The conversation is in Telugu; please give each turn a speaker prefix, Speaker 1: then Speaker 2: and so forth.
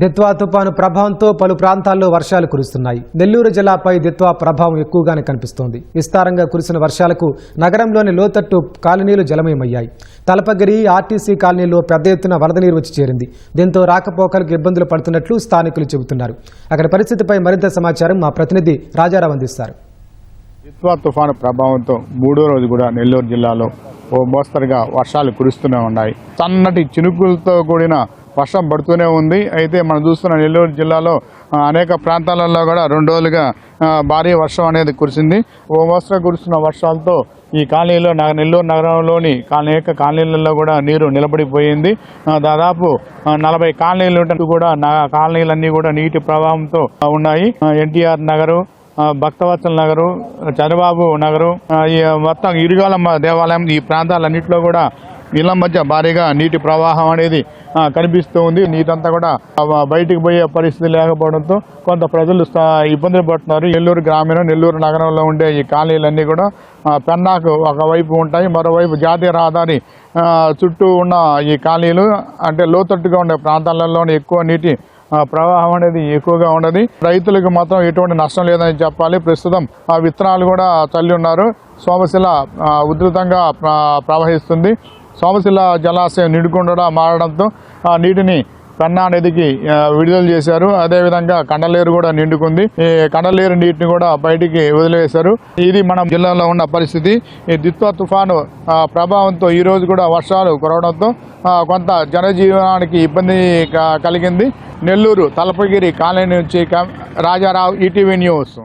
Speaker 1: దిత్వా తుపాను ప్రభావంతో పలు ప్రాంతాల్లో వర్షాలు కురుస్తున్నాయి. నెల్లూరు జిల్లాపై దిత్వా ప్రభావం ఎక్కువగానే కనిపిస్తోంది. విస్తారంగా కురిసిన వర్షాలకు నగరంలోని లోతట్టు కాలనీలు జలమయమయ్యాయి. తలపగిరి ఆర్టీసీ కాలనీలో పెద్ద ఎత్తున వరద నీరు వచ్చి చేరింది. దీంతో రాకపోకలకు ఇబ్బందులు పడుతున్నట్లు స్థానికులు చెబుతున్నారు. అక్కడి పరిస్థితిపై మరింత సమాచారం మా ప్రతినిధి రాజారావు అందిస్తారు.
Speaker 2: దిత్వా తుఫాను ప్రభావంతో మూడో రోజు కూడా నెల్లూరు జిల్లాలో ఓ మోస్తరుగా వర్షాలు కురుస్తూనే ఉన్నాయి. సన్నటి చినుకులతో కూడిన వర్షం పడుతూనే ఉంది. అయితే మనం చూస్తున్న నెల్లూరు జిల్లాలో అనేక ప్రాంతాలలో కూడా రెండు రోజులుగా భారీ వర్షం అనేది కురిసింది. ఓ మోస్తరుగా కురుస్తున్న వర్షాలతో ఈ కాలనీలో నగ- నెల్లూరు నగరంలోని అనేక కాలనీలలో కూడా నీరు నిలబడిపోయింది. దాదాపు నలభై కాలనీలు కూడా కాలనీలన్నీ కూడా నీటి ప్రవాహంతో ఉన్నాయి. ఎన్టీఆర్ నగరు భక్తవత్సల నగరు చంద్రబాబు నగరు ఈ మొత్తం ఇరుగాలమ్మ దేవాలయం ఈ ప్రాంతాలన్నింటిలో కూడా ఇళ్ళ మధ్య భారీగా నీటి ప్రవాహం అనేది కనిపిస్తూ ఉంది. నీటంతా కూడా బయటికి పోయే పరిస్థితి లేకపోవడంతో కొంత ప్రజలు ఇబ్బందులు పడుతున్నారు. నెల్లూరు గ్రామీణ నెల్లూరు నగరంలో ఉండే ఈ కాలనీలన్నీ కూడా పెన్నాకు ఒకవైపు ఉంటాయి మరోవైపు జాతీయ రహదారి చుట్టూ ఉన్న ఈ కాలనీలు అంటే లోతట్టుగా ఉండే ప్రాంతాలలోనే ఎక్కువ నీటి ప్రవాహం అనేది ఎక్కువగా ఉండదు రైతులకు మాత్రం ఎటువంటి నష్టం లేదని చెప్పాలి. ప్రస్తుతం ఆ విత్తనాలు కూడా చల్లి ఉన్నారు. సోమశిల ఉధృతంగా ప్రవహిస్తుంది. సోమశిల జలాశయం నిండుకుండా మారడంతో ఆ నీటిని పెన్నా నదికి విడుదల చేశారు. అదేవిధంగా కండలేరు కూడా నిండుకుంది. ఈ కండలేరు నీటిని కూడా బయటికి వదిలివేశారు ఇది మన జిల్లాలో ఉన్న పరిస్థితి. ఈ దిత్వ తుఫాను ప్రభావంతో ఈ రోజు కూడా వర్షాలు కురవడంతో కొంత జనజీవనానికి ఇబ్బంది కలిగింది. నెల్లూరు తలపగిరి కాలనీ నుంచి క- రాజారావు ఈటీవీ న్యూస్.